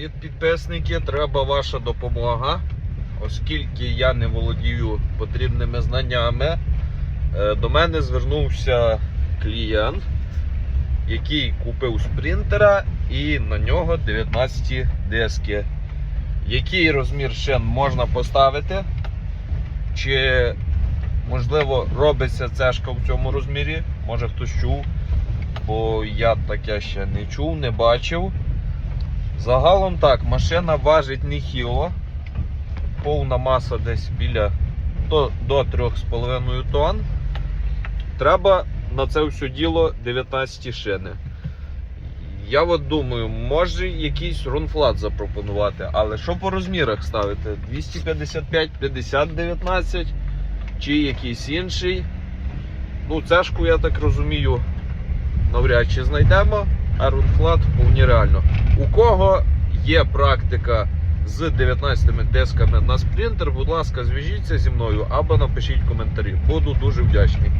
Привіт, підписники! Треба ваша допомога. Оскільки я не володію потрібними знаннями, е, до мене звернувся клієнт, який купив спринтера і на нього 19 диски. Який розмір шин можна поставити? Чи можливо робиться цешка в цьому розмірі? Може хтось чув, бо я таке ще не чув, не бачив. Загалом так, машина важить нехило. Повна маса десь біля до, до 3,5 тонн. Треба на це все діло 19 шини. Я от думаю, може якийсь рунфлат запропонувати, але що по розмірах ставити? 255, 50, 19 чи якийсь інший. Ну, цешку, я так розумію, навряд чи знайдемо, а рунфлат вполне реально. У кого є практика з 19 десками на спринтер, будь ласка, зв'яжіться зі мною або напишіть коментарі. Буду дуже вдячний.